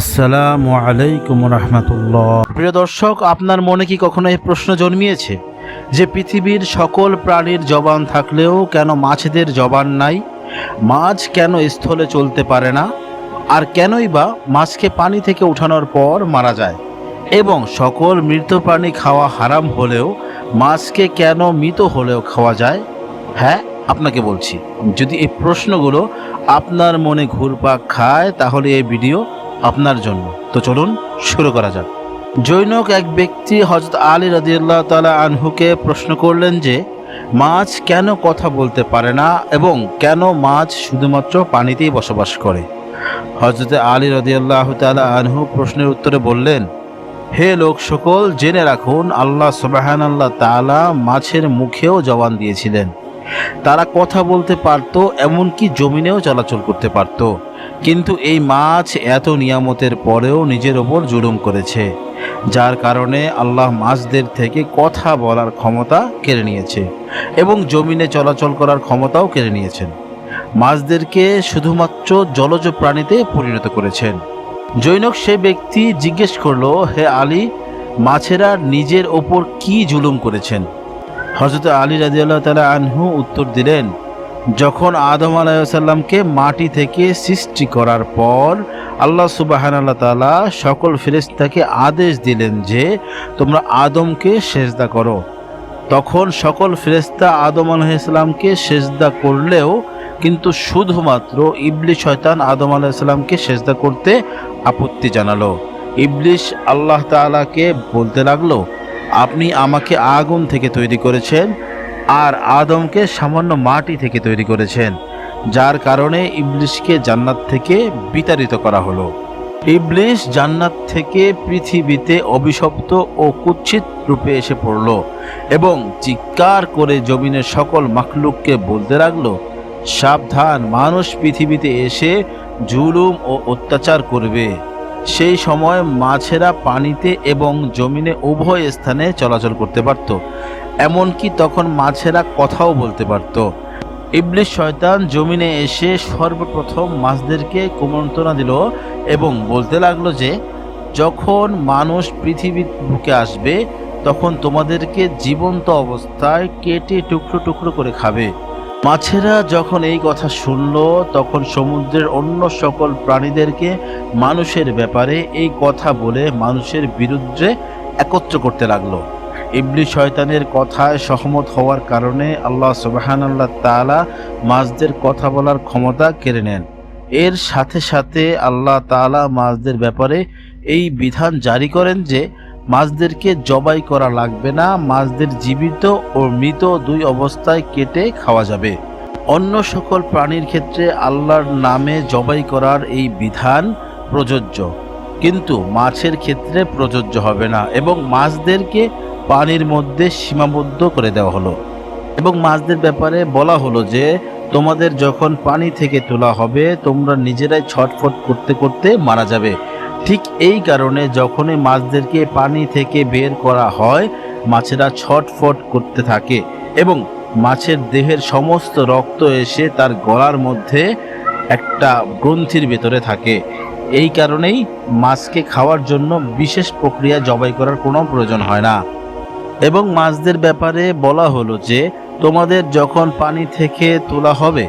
আসসালামু আলাইকুম রহমতুল্লাহ। প্রিয় দর্শক, আপনার মনে কি কখনো এই প্রশ্ন জন্মিয়েছে? যে পৃথিবীর সকল প্রাণীর জবান থাকলেও কেন মাছেদের জবান নাই? মাছ কেন স্থলে চলতে পারে না? আর কেনই বা মাছকে পানি থেকে উঠানোর পর মারা যায়? এবং সকল মৃত প্রাণী খাওয়া হারাম হলেও মাছকে কেন মৃত হলেও খাওয়া যায়? হ্যাঁ আপনাকে বলছি। যদি এই প্রশ্নগুলো আপনার মনে ঘুরপাক খায়, তাহলে এই ভিডিও আপনার জন্য। তো চলুন শুরু করা যাক। জৈনক এক ব্যক্তি হজরত আলী রাজিউল্লাহ তালা আনহুকে প্রশ্ন করলেন যে, মাছ কেন কথা বলতে পারে না এবং কেন মাছ শুধুমাত্র পানিতেই বসবাস করে? হজরত আলী রাজিউল্লাহ তালা আনহু প্রশ্নের উত্তরে বললেন, হে লোক সকল, জেনে রাখুন, আল্লাহ সুবাহান আল্লাহ তালা মাছের মুখেও জবান দিয়েছিলেন। তারা কথা বলতে পারতো, এমনকি জমিনেও চলাচল করতে পারতো। কিন্তু এই মাছ এত নিয়ামতের পরেও নিজের ওপর জুলুম করেছে, যার কারণে আল্লাহ মাছদের থেকে কথা বলার ক্ষমতা কেড়ে নিয়েছে এবং জমিনে চলাচল করার ক্ষমতাও কেড়ে নিয়েছেন। মাছদেরকে শুধুমাত্র জলজ প্রাণীতে পরিণত করেছেন। জৈনক সে ব্যক্তি জিজ্ঞেস করল, হে আলী, মাছেরা নিজের ওপর কি জুলুম করেছেন? হজরত আলী রাজিয়াল্লাহ তালা আনহু উত্তর দিলেন যখন আদম আলাইসাল্লামকে মাটি থেকে সৃষ্টি করার পর আল্লাহ সুবাহান আল্লাহ তালা সকল ফেরেস্তাকে আদেশ দিলেন যে তোমরা আদমকে সেজদা করো। তখন সকল ফেরেস্তা আদম আলাইসাল্লামকে সেজদা করলেও কিন্তু শুধুমাত্র ইবলিশ শয়তান আদম আলাইসাল্লামকে সেজদা করতে আপত্তি জানালো। ইবলিশ আল্লাহ তালাকে বলতে লাগল, আপনি আমাকে আগুন থেকে তৈরি করেছেন আর আদমকে সামান্য মাটি থেকে তৈরি করেছেন, যার কারণে ইবলিশকে জান্নাত থেকে বিতাড়িত করা হলো। ইবলিশ জান্নাত থেকে পৃথিবীতে অভিশপ্ত ও কুচ্ছিত রূপে এসে পড়ল এবং চিৎকার করে জমিনের সকল মাখলুককে বলতে লাগল, সাবধান, মানুষ পৃথিবীতে এসে জুলুম ও অত্যাচার করবে। সেই সময় মাছেরা পানিতে এবং জমিনে উভয় স্থানে চলাচল করতে পারত। এমনকি তখন মাছেরা কথাও বলতে পারত। ইবলিশ শয়তান জমিনে এসে সর্বপ্রথম মাছদেরকে কুমন্ত্রণা দিল এবং বলতে লাগল যে, যখন মানুষ পৃথিবীর বুকে আসবে, তখন তোমাদেরকে জীবন্ত অবস্থায় কেটে টুকরো টুকরো করে খাবে। মাছেরা যখন এই কথা শুনল, তখন সমুদ্রের অন্য সকল প্রাণীদেরকে মানুষের ব্যাপারে এই কথা বলে মানুষের বিরুদ্ধে একত্র করতে লাগল। ইবলি শয়তানের কথায় সহমত হওয়ার কারণে আল্লাহ সুবাহান আল্লাহ তালা মাছদের কথা বলার ক্ষমতা কেড়ে নেন। এর সাথে সাথে আল্লাহ তালা মাছদের ব্যাপারে এই বিধান জারি করেন যে মাছদেরকে জবাই করা লাগবে না, মাছদের জীবিত ও মৃত দুই অবস্থায় কেটে খাওয়া যাবে। অন্য সকল প্রাণীর ক্ষেত্রে আল্লাহর নামে জবাই করার এই বিধান প্রযোজ্য। কিন্তু মাছের ক্ষেত্রে প্রযোজ্য হবে না এবং মাছদেরকে পানির মধ্যে সীমাবদ্ধ করে দেওয়া হলো। এবং মাছদের ব্যাপারে বলা হলো যে, তোমাদের যখন পানি থেকে তোলা হবে, তোমরা নিজেরাই ছটফট করতে করতে মারা যাবে। ঠিক এই কারণে যখনই মাছদেরকে পানি থেকে বের করা হয়, মাছেরা ছটফট করতে থাকে এবং মাছের দেহের সমস্ত রক্ত এসে তার গলার মধ্যে একটা গ্রন্থির ভেতরে থাকে। এই কারণেই মাছকে খাওয়ার জন্য বিশেষ প্রক্রিয়া জবাই করার কোনো প্রয়োজন হয় না। এবং মাছদের ব্যাপারে বলা হলো যে, তোমাদের যখন পানি থেকে তোলা হবে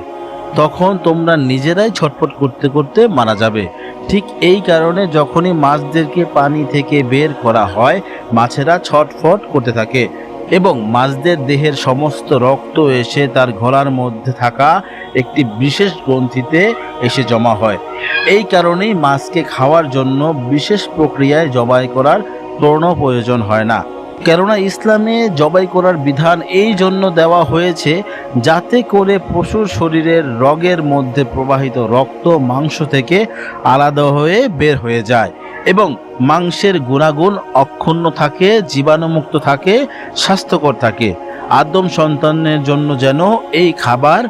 তখন তোমরা নিজেরাই ছটফট করতে করতে মারা যাবে। ঠিক এই কারণে যখনই মাছদেরকে পানি থেকে বের করা হয়, মাছেরা ছটফট করতে থাকে এবং মাছদের দেহের সমস্ত রক্ত এসে তার গলার মধ্যে থাকা একটি বিশেষ গ্রন্থিতে এসে জমা হয়। এই কারণেই মাছকে খাওয়ার জন্য বিশেষ প্রক্রিয়ায় জবাই করার কোনো প্রয়োজন হয় না। কেননা ইসলামে জবাই করার বিধান এই জন্য দেওয়া হয়েছে যাতে করে পশুর শরীরের রগের মধ্যে প্রবাহিত রক্ত, মাংস থেকে আলাদা হয়ে বের হয়ে যায় এবং মাংসের গুণাগুণ অক্ষুণ্ণ থাকে, জীবাণুমুক্ত থাকে, স্বাস্থ্যকর থাকে। আদম সন্তানের জন্য যেন এই খাবার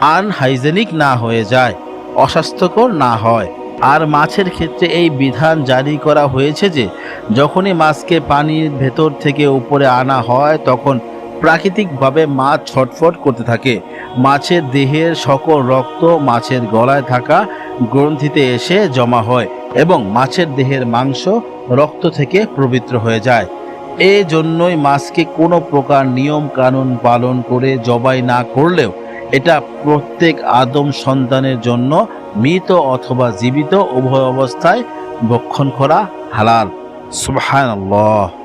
আনহাইজেনিক না হয়ে যায়, অস্বাস্থ্যকর না হয়। আর মাছের ক্ষেত্রে এই বিধান জারি করা হয়েছে যে, যখনই মাছকে পানির ভেতর থেকে উপরে আনা হয়, তখন প্রাকৃতিকভাবে মাছ ছটফট করতে থাকে। মাছের দেহের সকল রক্ত মাছের গলায় থাকা গ্রন্থিতে এসে জমা হয় এবং মাছের দেহের মাংস রক্ত থেকে পবিত্র হয়ে যায়। এই জন্যই মাছকে কোনো প্রকার নিয়ম কানুন পালন করে জবাই না করলেও এটা প্রত্যেক আদম সন্তানের জন্য মৃত অথবা জীবিত উভয় অবস্থায় বক্ষণ করা হালাল। সুবহানাল্লাহ।